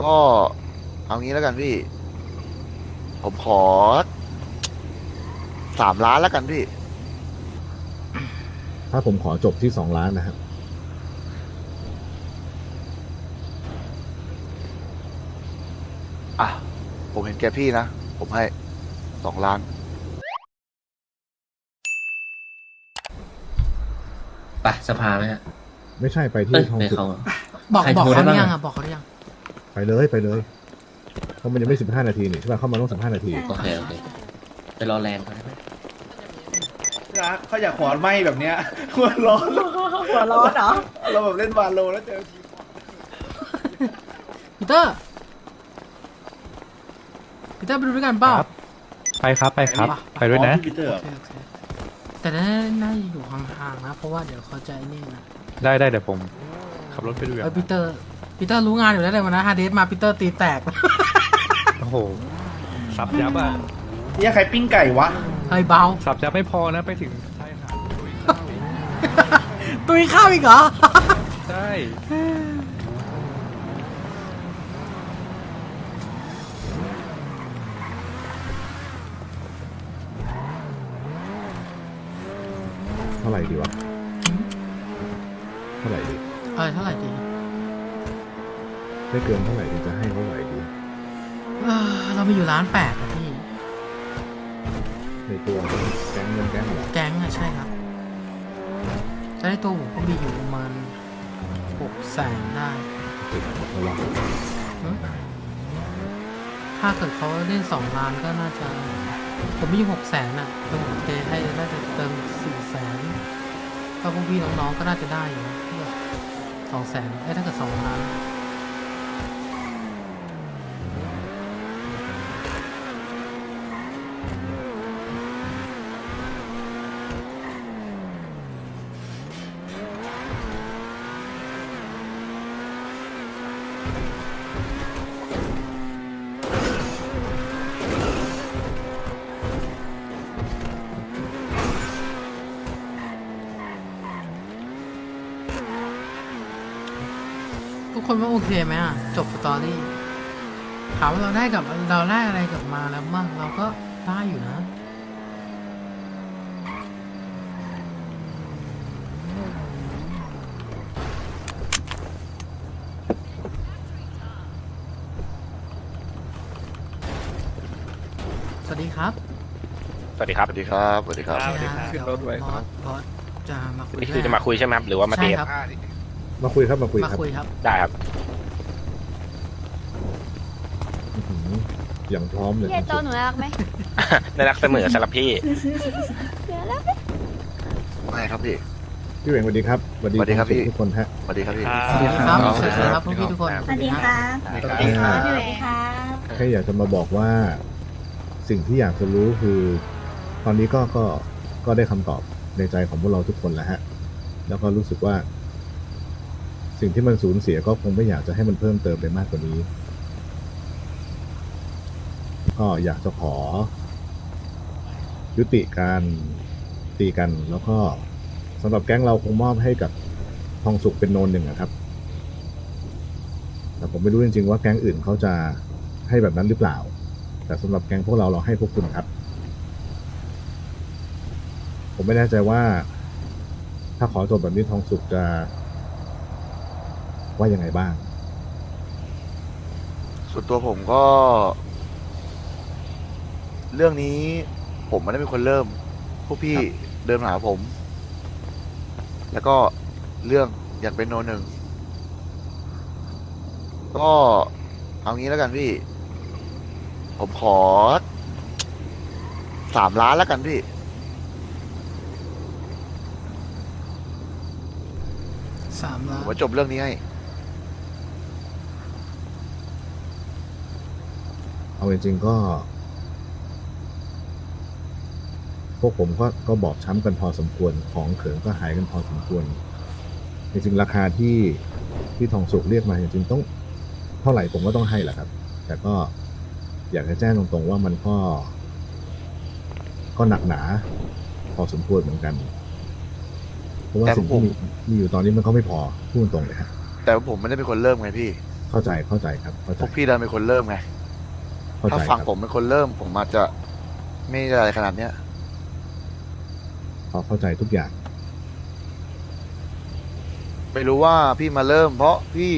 ก็เอางี้แล้วกันพี่ ผมขอสามล้านแล้วกันพี่ ถ้าผมขอจบที่สองล้านนะครับ อะ ผมเห็นแกพี่นะ ผมให้สองล้าน ไปสภาไหมฮะไม่ใช่ไปเอ้ที่ยทองในสุก เขาบอกใครบอกโทรได้เขาหรือบ้างยังอะ อะบอกเขาหรือยัง ไปเลยไปเลยเพราะมันยังไม่สิบห้านาทีนี่ใช่ป่ะเข้ามาต้องสิบห้านาที โอเคโอเคไปรอแลนด์ก่อนได้ไหมรักเขาอยากขอไหมแบบเนี้ยหัวร้อนหัวร้อนเหรอ เราแบบเล่นวาโลแล้วเจอทีมพีเตอร์พีเตอร์ไปดูด้วยกันเปล่า ครับ ไปครับไปครับ ไปด้วยนะพีเตอร์โอเคโอเคแต่น่าน่าจะอยู่ห่างๆนะ เพราะว่าเดี๋ยวเขาจะไอ้นี่นะได้ได้เดี๋ยวผม ขับรถไปดูอย่างเออพีเตอร์ พีเตอร์รู้งานอยู่แล้วเลยวันนะฮาเดสมาพีเตอร์ตีแตก โอ้โห สับยับอะเนี่ยใครปิ้งไก่วะ เฮ้ยเบา สับยับไม่พอนะไปถึงใช่ครับตุยข้าวอีกเหรอ ใช่เท่าไหร่ดีวะ เท่าไหร่ดี เออเท่าไหร่ดี ไม่เกินเท่าไหร่ถึงจะให้เขาไหวดีเออเรามีอยู่ล้านแปดอะพี่ ในตัวแก๊งเงินแก๊งเหรอแก๊งอะใช่ครับแต่ในตัวผมก็มีอยู่ประมาณหกแสนได้ติดระวังหึถ้าเกิดเขาเล่นสองล้านก็น่าจะ ผมมีอยู่หกแสนอะแล้วผมเทให้น่าจะเติมสี่แสนก็พวกพี่น้องๆก็น่าจะได้อยู่นะถ้าเกิดสองแสนเอ้ยถ้าเกิดสองล้าน กคนว่าโอเคไหมอะ จบสตอรี่ถามว่าเราได้กับเราได้อะไรกลับมาแล้วมั่งเราก็ได้อยู่นะ สวัสดีครับสวัสดีครับสวัสดีครับสวัสดีครับ สวัสดีครับ เดี๋ยวขึ้นรถด้วยบคอรัสบบอสจะมาคุยนี่คือจะมาคุยใช่ไหมครับหรือว่ามาใช่เดทครับ มาคุยครับมาคุยมาครับคุยครับ ได้ครับ อื้อหืออย่างพร้อมเลยพี่ไอโตหนูน่ารักไหมได้รักเสมอสำหรับพี่ เดี๋ยวแล้วไม่ครับพี่ พี่เหวงสวัสดีครับสวัสดีสวัสดีครับพี่ ทุกคนฮะ สวัสดีครับพี่ สวัสดีครับครับสวัสดีครับพวกพี่ทุกคน สวัสดีค่ะสวัสดีครับพี่เวค่ะแค่อยากจะมาบอกว่าสิ่งที่อยากจะรู้คือ ตอนนี้ก็ก็ก็ได้คำตอบในใจของพวกเราทุกคนแล้วฮะ แล้วก็รู้สึกว่า สิ่งที่มันสูญเสียก็คงไม่อยากจะให้มันเพิ่มเติมไปมากกว่านี้ ก็อยากจะขอ ยุติการตีกันแล้วก็สำหรับแก๊งเราคงมอบให้กับทองสุกเป็นโนนหนึ่งอะครับ แต่ผมไม่รู้จริงๆว่าแก๊งอื่นเขาจะให้แบบนั้นหรือเปล่า แต่สำหรับแก๊งพวกเราเราให้พวกคุณครับ ผมไม่แน่ใจว่า ถ้าขอจบแบบนี้ทองสุกจะ ว่ายังไงบ้าง ส่วนตัวผมก็ เรื่องนี้ผมไม่ได้เป็นคนเริ่ม พวกพี่เดินมาหาผม แล้วก็เรื่องอยากเป็นโนหนึ่ง ก็เอางี้แล้วกันพี่ ผมขอสามล้านแล้วกันพี่ สามล้าผนมว่าจบเรื่องนี้ให้ เอาจริงๆก็ พวกผมก็ก็บอบช้ำกันพอสมควรของเขิงก็หายกันพอสมควร จริงๆราคาที่ที่ทองสุกเรียกมาจริงๆต้องเท่าไหร่ผมก็ต้องให้แหละครับ แต่ก็อยากจะแจ้งตรงๆว่ามันก็ก็หนักหนา พอสมควรเหมือนกัน เพราะว่าแต่สิ่งผที่มมีมีอยู่ตอนนี้มันก็ไม่พอพูดตรงๆเลยฮะแต่ว่าผมไม่ได้เป็นคนเริ่มไงพี่ เข้าใจเข้าใจครับเข้าใจพวกพี่ดันเป็นคนเริ่มไง เข้าถ้าใจฝั่งครับผมเป็นคนเริ่มผมอาจจะไม่ได้อะไรขนาดเนี้ย พอเข้าใจทุกอย่าง ไม่รู้ว่าพี่มาเริ่ม เพราะพี่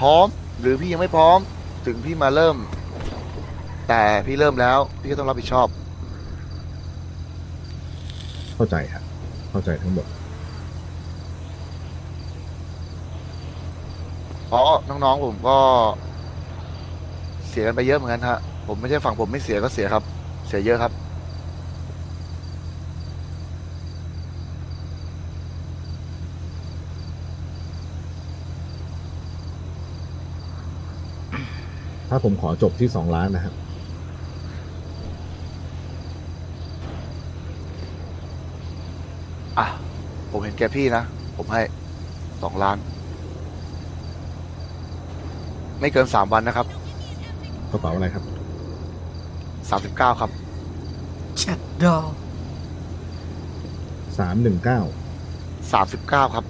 พร้อมหรือพี่ยังไม่พร้อม ถึงพี่มาเริ่ม แต่พี่เริ่มแล้ว พี่ก็ต้องรับผิดชอบ เข้าใจครับเข้าใจทั้งหมด เพราะน้องๆผมก็เสียกันไปเยอะเหมือนกันฮะ ผมไม่ใช่ฝั่งผมไม่เสียก็เสียครับ เสียเยอะครับ ถ้าผมขอจบที่สองล้านนะครับ อะ ผมเห็นแกพี่นะ ผมให้สองล้าน ไม่เกินสามวันนะครับ กระเป๋าอะไรครับ สามสิบเก้าครับแชทดอสามหนึ่งเก้าสามสิบเก้าครับ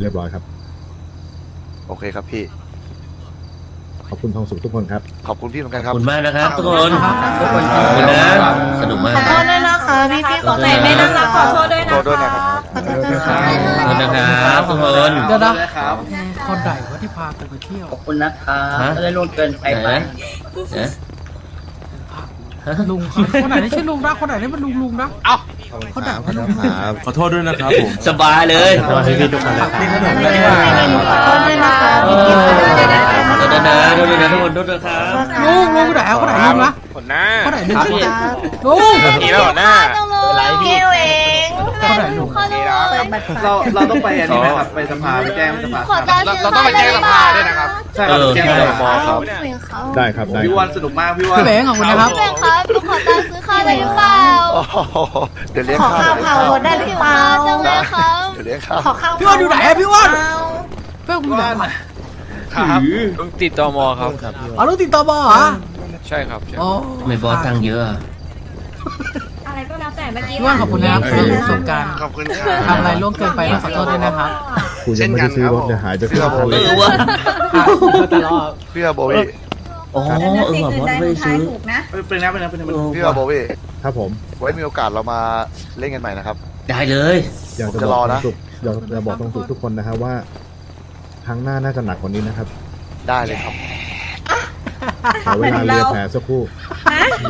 เรียบร้อยครับ โอเคครับพี่ ขอบคุณทองสุขทุกคนครับ ขอบคุณพี่เหมือนกันขคอรับบ คุณมากนะครับทุกคนทุกคนขอบคุณนะ สนุกมาก ขอโทษด้วยนะคะพี่พี่ขอใจไม่นะคะขอโทษด้วยขอโทษด้วยนะครับขอโทษด้วยค่ะ ขอบคุณนะครับทุกคนเดี๋ยวนะคนไหนวะที่พากันไปเที่ยวขอบคุณนะครับฮะไม่ได้ล่วงเกินไปไหนนะฮะลุงคนไหนนี่ชื่อลุงนะคนไหนนี่มันลุงลุงนะเอ้าคนไหนวะลุงขอโทษด้วยนะครับผมสบายเลยขอโทษด้วยนะคะขอโทษด้วยนะขอโทษด้วยนะทุกคนด้วยนะครับลุงลุงคนไหนคนไหนลุงนะคนหน้าคนไหนลุงลุงนี่แล้วหัวหน้าไรพี่ เองคนหนลุงเราเราต้องไปอันนี้ไหมครับไปสภาไปแจ้งสภาขอตาเราเราต้องไปแจ้งสภาด้วยนะครับ ใช่ครับแจ้งสภาครับได้ครับได้พี่วันสนุกมากพี่วัน พี่เบงขอบคุณนะครับ แม่ครับหนูขอตาซื้อข้าวได้หรือเปล่าโอ้โหเดี๋ยวเลี้ยงขอข้าวข้าวเผาได้หรือเปล่าจังเลยครับเดี๋ยวเลี้ยงข้าวขอข้าวพี่อ้วนอยู่ไหนอะพี่อ้วนเพื่อนคุณอยู่ไหนวะครับต้องติดตอมอครับ อ๋อลุงติดต่อบอเหรอใช่ครับใช่อ๋อไม่บอสตังค์เยอะ แล้วแต่เมื่อกี้พี่อ้วนขอบคุณนะครับสำหรับประสบการณ์ขอบคุณทำอะไรล่วงเกินไปต้องขอโทษด้วยนะครับกูยังไม่ได้ซื้อรถจะหายไปเชื่อผมเออวะแต่รอบพี่อาโบวี่โอ้เออว่ะบอสไม่ได้ซื้อเป็นนะเป็นนะเป็นนะเออพี่อาโบวี่ครับผม ไว้มีโอกาสเรามาเล่นกันใหม่นะครับ ได้เลย อยากผมจะจะบรออกนะตรงสุขอยากจะบอกตรงสุขทุกคนนะครับว่าครั้งหน้าน่าจะหนักกว่านี้นะครับ ได้เลยครับขอเวลาเลียแผลสักครู่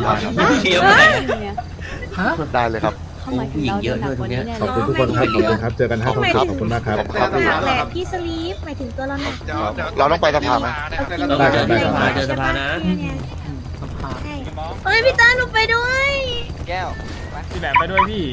ได้ ครับเชียร์ไปไหนฮะ ได้เลยครับ ผู้หญิงเยอะด้วยตรงเนี้ย ขอบคุณทุกคนครับขอบคุณครับ เจอกันห้าทองสุขขอบคุณมากครับครับพี่แหละพี่สลีฟหมายถึงตัวเราเนี่ยเราต้องไปสภาไหมต้องเจอสภาเจอสภานะ สภาพเฮ้ยพี่ตาหนูไปด้วยพี่แหลมไปด้วยพี่